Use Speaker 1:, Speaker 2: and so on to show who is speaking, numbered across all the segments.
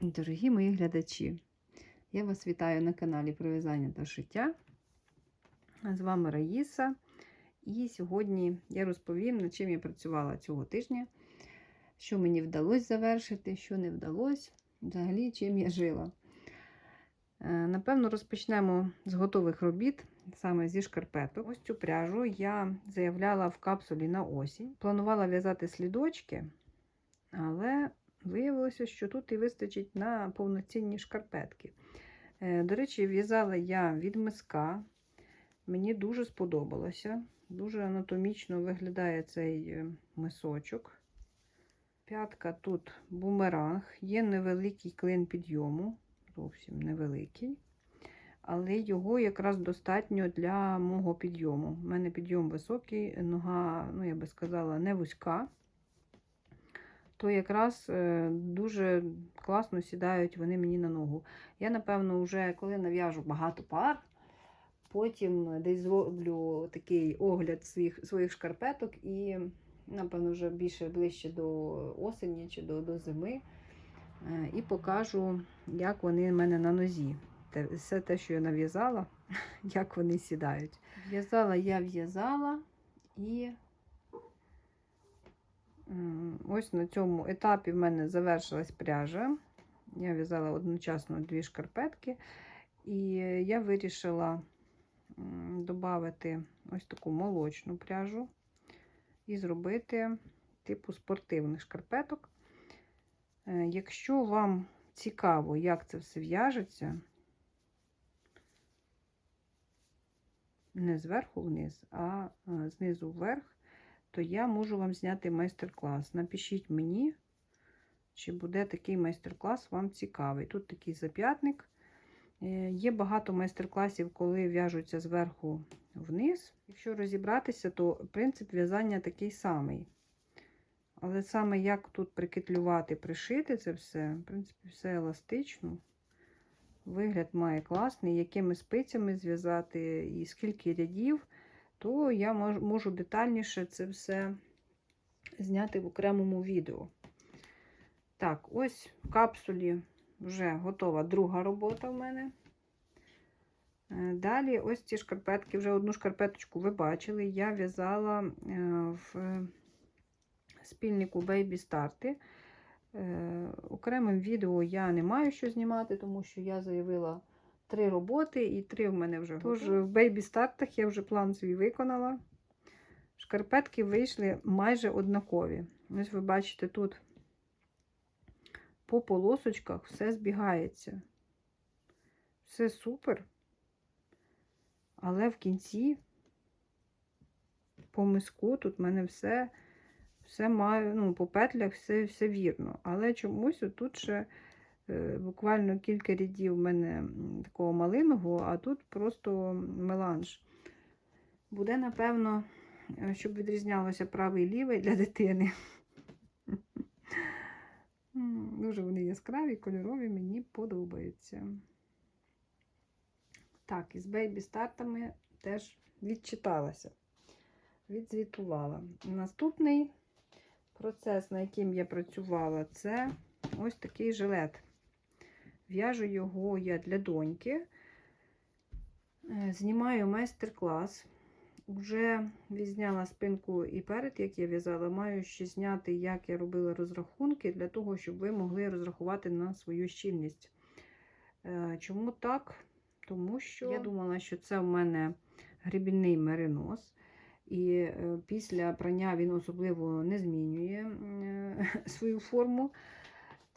Speaker 1: Дорогі мої глядачі, я вас вітаю на каналі про в'язання та шиття. З вами Раїса. І сьогодні я розповім, над чим я працювала цього тижня, що мені вдалося завершити, що не вдалося, взагалі, чим я жила. Е, Напевно, розпочнемо з готових робіт, саме зі шкарпеток. Ось цю пряжу я заявляла в капсулі на осінь. Планувала в'язати слідочки, але Виявилося, що тут і вистачить на повноцінні шкарпетки. Е, До речі, в'язала я від миска. Мені дуже сподобалося. Дуже анатомічно виглядає цей е, мисочок. П'ятка тут бумеранг, є невеликий клин підйому, зовсім невеликий. Але його якраз достатньо для мого підйому. У мене підйом високий, нога, ну я би сказала, не вузька то якраз е, дуже класно сідають вони мені на ногу. Я, напевно, вже коли нав'яжу багато пар, потім десь зроблю такий огляд своїх своїх шкарпеток і, напевно, вже більше ближче до осені чи до, до зими. Е, І покажу, як вони в мене на нозі. Все те, що я нав'язала, як вони сідають. В'язала я в'язала і Ось на цьому етапі в мене завершилась пряжа. Я в'язала одночасно дві шкарпетки, і я вирішила додати ось таку молочну пряжу і зробити типу спортивних шкарпеток. Е, Якщо вам цікаво, як це все в'яжеться, не зверху вниз, а е, знизу вверх, то я можу вам зняти майстер-клас. Напишіть мені, чи буде такий майстер-клас вам цікавий. Тут такий зап'ятник. Е, Є багато майстер-класів, коли в'яжуться зверху вниз. Якщо розібратися, то принцип в'язання такий самий. Але саме як тут прикитлювати, пришити це все, в принципі, все еластично. Вигляд має класний, якими спицями зв'язати і скільки рядів то я можу детальніше це все зняти в окремому відео. Так, ось в капсулі вже готова друга робота в мене. Е, Далі, ось ці шкарпетки, вже одну шкарпеточку ви бачили, я в'язала е, в спільнику Baby Starty. Е, Окремим відео я не маю що знімати, тому що я заявила три роботи, і три в мене вже Тож в бейбі стартах я вже план свій виконала. Шкарпетки вийшли майже однакові. Ось ви бачите, тут по полосочках все збігається. Все супер. Але в кінці по миску тут в мене все, все маю, ну, по петлях все, все вірно. Але чомусь тут ще Буквально кілька рядів в мене такого малиного, а тут просто меланж. Буде, напевно, е, щоб відрізнялося правий і лівий для дитини. Дуже вони яскраві, кольорові, мені подобаються. Так, із бейбі стартами теж відчиталася, відзвітувала. Наступний процес, на яким я працювала, це ось такий жилет. В'яжу його я для доньки. Е, Знімаю майстер-клас. Вже відзняла спинку і перед, як я в'язала, маю ще зняти, як я робила розрахунки, для того, щоб ви могли розрахувати на свою щільність. Е, Чому так? Тому що я думала, що це в мене грибільний меринос. І е, після прання він особливо не змінює свою форму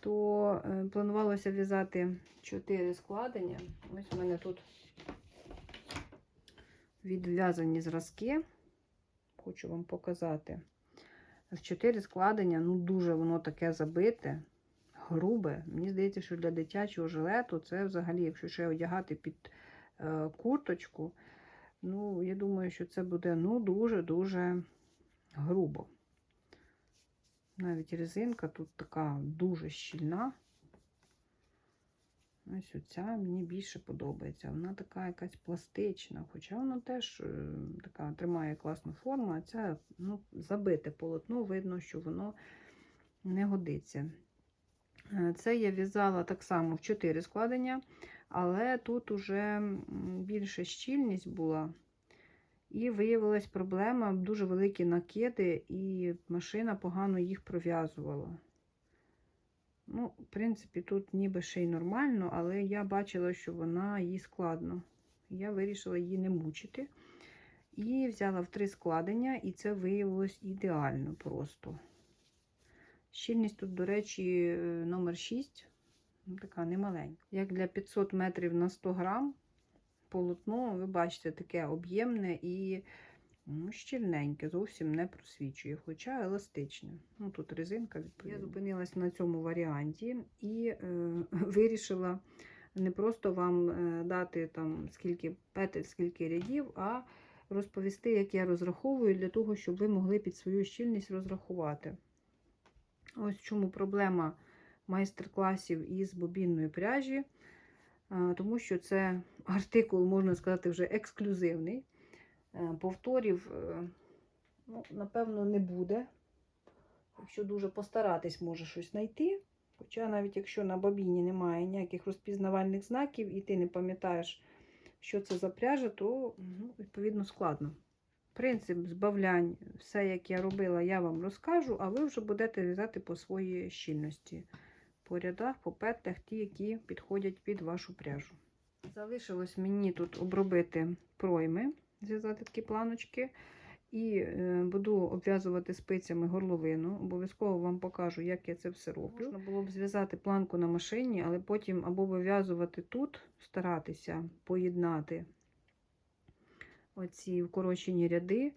Speaker 1: то е, планувалося в'язати 4 складення. Ось у мене тут відв'язані зразки. Хочу вам показати. В 4 складення, ну дуже воно таке забите, грубе. Мені здається, що для дитячого жилету це взагалі, якщо ще одягати під е, курточку, ну, я думаю, що це буде ну, дуже-дуже грубо. Навіть резинка тут така дуже щільна. Ось оця мені більше подобається. Вона така якась пластична, хоча вона теж е, така тримає класну форму, а ця ну, забите полотно, видно, що воно не годиться. Е, Це я в'язала так само в 4 складення, але тут уже більша щільність була. І виявилась проблема, дуже великі накиди, і машина погано їх пров'язувала. Ну, в принципі, тут ніби ще й нормально, але я бачила, що вона їй складно. Я вирішила її не мучити. І взяла в три складення, і це виявилось ідеально просто. Щільність тут, до речі, е, номер 6, ну, така немаленька. Як для 500 метрів на 100 грам полотно, ви бачите, таке об'ємне і ну, щільненьке, зовсім не просвічує, хоча еластичне. Ну, тут резинка відповідно. Я зупинилась на цьому варіанті і е, вирішила не просто вам е, дати там скільки петель, скільки рядів, а розповісти, як я розраховую, для того, щоб ви могли під свою щільність розрахувати. Ось в чому проблема майстер-класів із бобінної пряжі, тому що це артикул, можна сказати, вже ексклюзивний. Е, Повторів, е, ну, напевно, не буде. Якщо дуже постаратись, може щось знайти. Хоча навіть якщо на бобіні немає ніяких розпізнавальних знаків, і ти не пам'ятаєш, що це за пряжа, то ну, відповідно складно. Принцип збавлянь, все, як я робила, я вам розкажу, а ви вже будете в'язати по своїй щільності. По рядах, по петлях, ті, які підходять під вашу пряжу. Залишилось мені тут обробити пройми, зв'язати такі планочки. І е, буду обв'язувати спицями горловину. Обов'язково вам покажу, як я це все роблю. Можна було б зв'язати планку на машині, але потім або вив'язувати тут, старатися поєднати оці вкорочені ряди,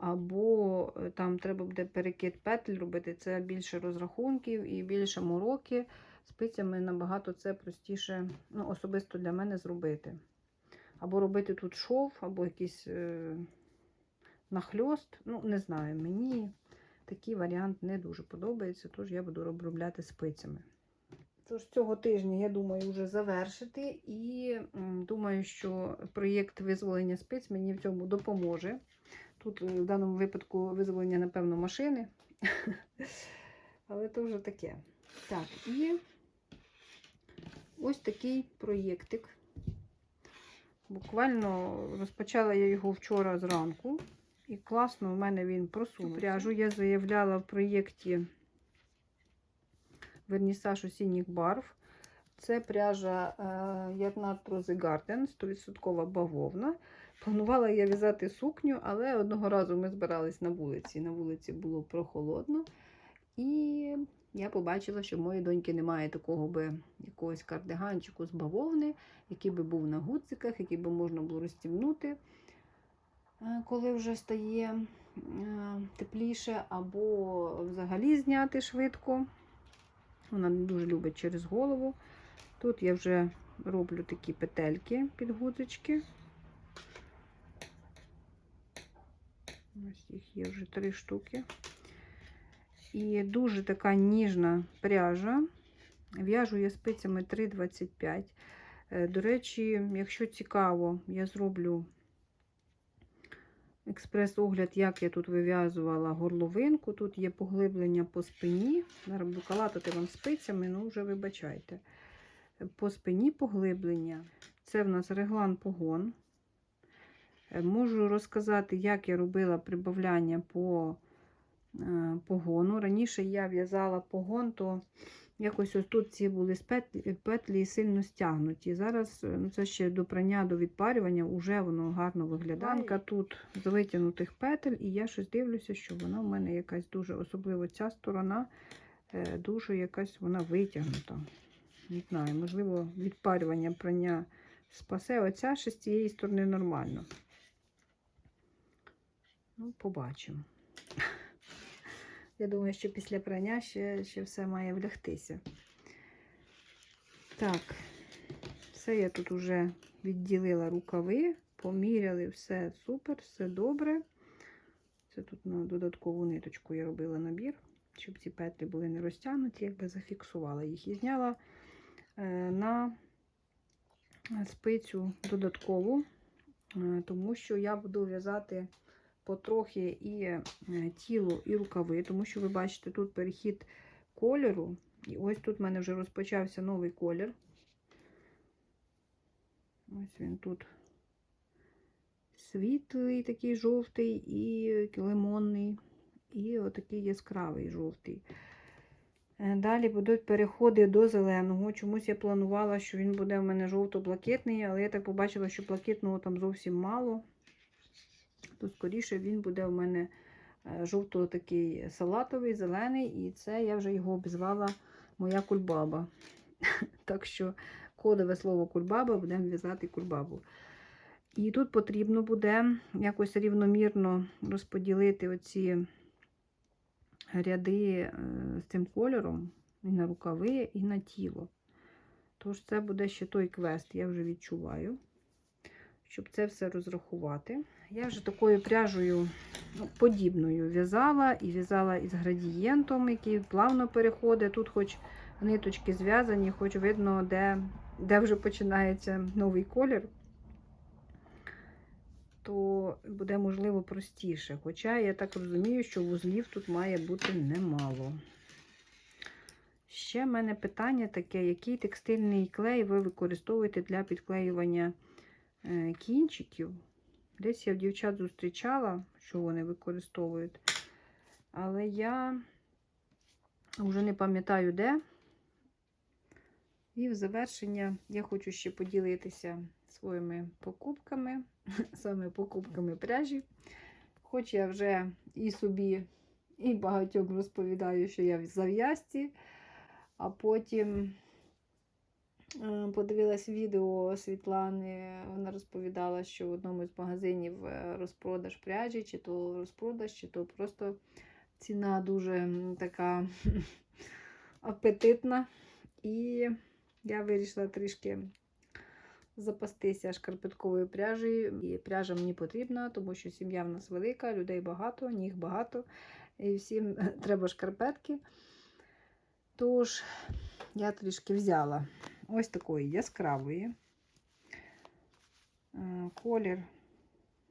Speaker 1: або е, там треба буде перекид петель робити. Це більше розрахунків і більше мороки. Спицями набагато це простіше, ну, особисто для мене зробити. Або робити тут шов, або якийсь. Е нахльост. Ну, не знаю, мені такий варіант не дуже подобається, тож я буду обробляти спицями. Тож цього тижня, я думаю, вже завершити. І думаю, що проєкт визволення спиць мені в цьому допоможе. Тут е, в даному випадку визволення, напевно, машини. Але то вже таке. Так, і ось такий проєктик. Буквально розпочала я його вчора зранку. І класно в мене він просунувся. Пряжу я заявляла в проєкті Вернісаж осінніх барв. Це пряжа Ярнат Rose Garden, 100% бавовна. Планувала я в'язати сукню, але одного разу ми збирались на вулиці. На вулиці було прохолодно. І я побачила, що в моєї доньки немає такого би якогось кардиганчику з бавовни, який би був на гудзиках, який би можна було розстібнути. Е, коли вже стає е, тепліше, або взагалі зняти швидко. Вона дуже любить через голову. Тут я вже роблю такі петельки під гудзички. Ось їх є вже три штуки. І дуже така ніжна пряжа. В'яжу я спицями 3,25. Е, До речі, якщо цікаво, я зроблю експрес-огляд, як я тут вив'язувала горловинку. Тут є поглиблення по спині. Зараз буду вам спицями, ну вже вибачайте. По спині поглиблення. Це в нас реглан погон. Е, Можу розказати, як я робила прибавляння по е, погону. Раніше я в'язала погон, то якось ось тут ці були петлі, петлі сильно стягнуті. Зараз е, ну це ще до прання, до відпарювання, вже воно гарно виглядає. Тут з витягнутих петель, і я щось дивлюся, що вона в мене якась дуже, особливо ця сторона, дуже якась вона витягнута. Не знаю, можливо, відпарювання прання спасе. Оця ще з цієї сторони нормально. Ну, побачимо. Я думаю, що після прання ще, ще все має влягтися. Так, все я тут вже відділила рукави, поміряли, все супер, все добре. Це тут на додаткову ниточку я робила набір, щоб ці петлі були не розтягнуті, якби зафіксувала їх і зняла е, на спицю додаткову, е, тому що я буду в'язати потрохи і е, тіло, і рукави, тому що ви бачите, тут перехід кольору І ось тут в мене вже розпочався новий колір. Ось він тут світлий, такий жовтий і лимонний, і отакий яскравий жовтий. Е, Далі будуть переходи до зеленого. Чомусь я планувала, що він буде в мене жовто-блакитний, але я так побачила, що блакитного там зовсім мало. То скоріше він буде в мене е, жовто-такий салатовий, зелений, і це я вже його обізвала моя кульбаба. Так що кодове слово кульбаба будемо в'язати кульбабу. І тут потрібно буде якось рівномірно розподілити оці ряди е, з цим кольором і на рукави, і на тіло. Тож це буде ще той квест, я вже відчуваю, щоб це все розрахувати. Я вже такою пряжею ну, подібною в'язала і в'язала із градієнтом, який плавно переходить. Тут, хоч ниточки зв'язані, хоч видно, де, де вже починається новий колір то буде, можливо, простіше. Хоча я так розумію, що вузлів тут має бути немало. Ще в мене питання таке: який текстильний клей ви використовуєте для підклеювання е, кінчиків? Десь я в дівчат зустрічала, що вони використовують. Але я вже не пам'ятаю де. І в завершення я хочу ще поділитися своїми покупками, саме покупками пряжі. Хоч я вже і собі, і багатьом розповідаю, що я в зав'язці, а потім подивилась відео Світлани, вона розповідала, що в одному з магазинів е, розпродаж пряжі, чи то розпродаж, чи то просто ціна дуже така апетитна. І я вирішила трішки запастися шкарпетковою пряжею. І пряжа мені потрібна, тому що сім'я в нас велика, людей багато, ніг багато, і всім треба шкарпетки. Тож, я трішки взяла ось такої яскравої. Е, Колір,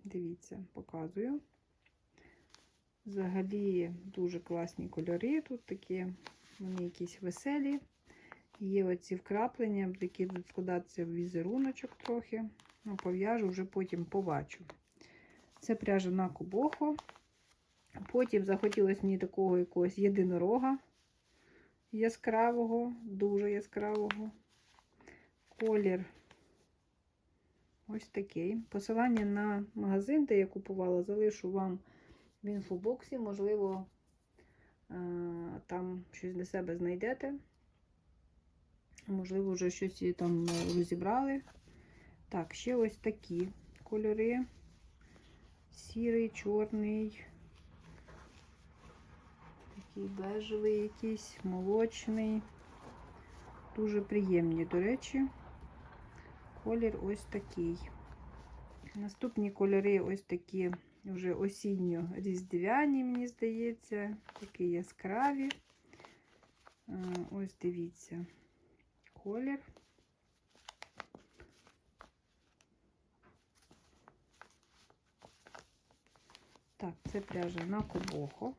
Speaker 1: дивіться, показую. Взагалі дуже класні кольори. Тут такі вони якісь веселі. Є оці вкраплення, які будуть складатися в візеруночок трохи. Ну, Пов'яжу, вже потім побачу. Це пряжа на кубохо. Потім захотілося мені такого якогось єдинорога яскравого, дуже яскравого. Колір ось такий. Посилання на магазин, де я купувала, залишу вам в інфобоксі. Можливо, е, там щось для себе знайдете. Можливо, вже щось там е, розібрали. Так, ще ось такі кольори. Сірий, чорний, такий бежевий якийсь, молочний. Дуже приємні, до речі. Колір ось такий. Наступні кольори ось такі вже осінньо-різдвяні, мені здається, такі яскраві. Е, Ось дивіться колір. Так, це пряжа на кобохо.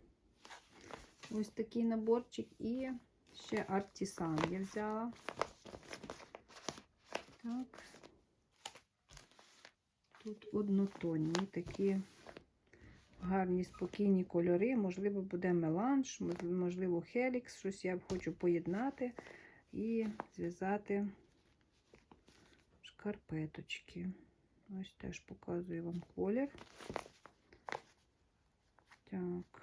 Speaker 1: Ось такий наборчик і ще артісан я взяла. Так. Тут однотонні такі гарні, спокійні кольори. Можливо, буде меланж, можливо, хелікс, щось я хочу поєднати і зв'язати шкарпеточки. Ось теж показую вам колір. Так.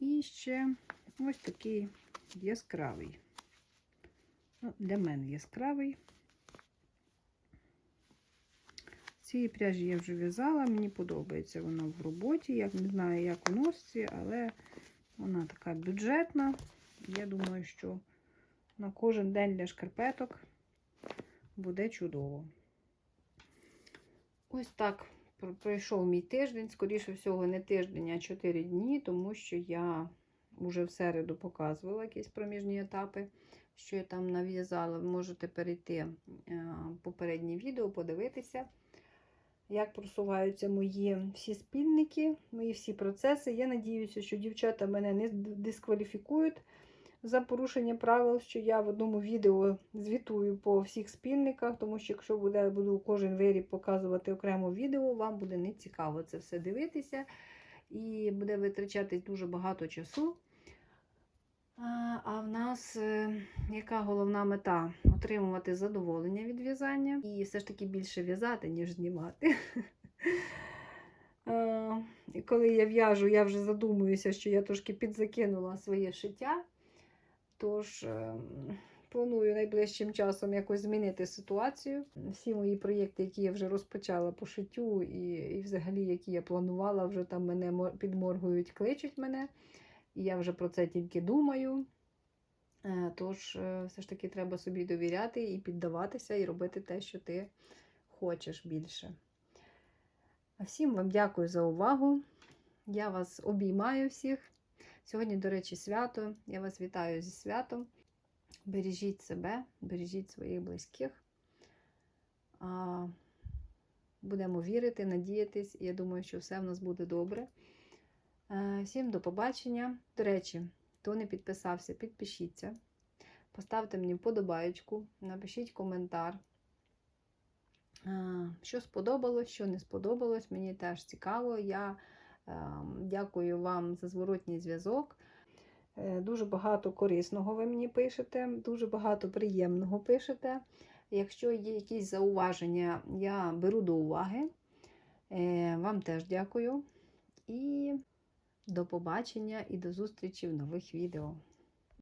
Speaker 1: І ще ось такий яскравий. Ну, Для мене яскравий. Цієї пряжі я вже в'язала, мені подобається вона в роботі. Я не знаю, як у носці, але вона така бюджетна. Я думаю, що на кожен день для шкарпеток буде чудово. Ось так пройшов мій тиждень. Скоріше всього, не тиждень, а 4 дні, тому що я вже в середу показувала якісь проміжні етапи, що я там нав'язала. Ви можете перейти е, попереднє відео, подивитися, як просуваються мої всі спільники, мої всі процеси. Я надіюся, що дівчата мене не дискваліфікують за порушення правил, що я в одному відео звітую по всіх спільниках, тому що якщо буде, буду кожен виріб показувати окремо відео, вам буде не цікаво це все дивитися і буде витрачатись дуже багато часу. А, в нас е, яка головна мета? Отримувати задоволення від в'язання і все ж таки більше в'язати, ніж знімати. Е, коли я в'яжу, я вже задумуюся, що я трошки підзакинула своє шиття. Тож е, планую найближчим часом якось змінити ситуацію. Всі мої проєкти, які я вже розпочала по шиттю, і, і взагалі, які я планувала, вже там мене підморгують, кличуть мене. І я вже про це тільки думаю. Е, Тож, е, все ж таки, треба собі довіряти і піддаватися, і робити те, що ти хочеш більше. А всім вам дякую за увагу. Я вас обіймаю всіх. Сьогодні, до речі, свято. Я вас вітаю зі святом. Бережіть себе, бережіть своїх близьких. Будемо вірити, надіятись. Я думаю, що все в нас буде добре. Е, Всім до побачення. До речі, хто не підписався, підпишіться. Поставте мені вподобаєчку, напишіть коментар. Е, Що сподобалось, що не сподобалось, мені теж цікаво. Я дякую вам за зворотній зв'язок. Е, Дуже багато корисного ви мені пишете, дуже багато приємного пишете. Якщо є якісь зауваження, я беру до уваги. Е, Вам теж дякую. І до побачення і до зустрічі в нових відео.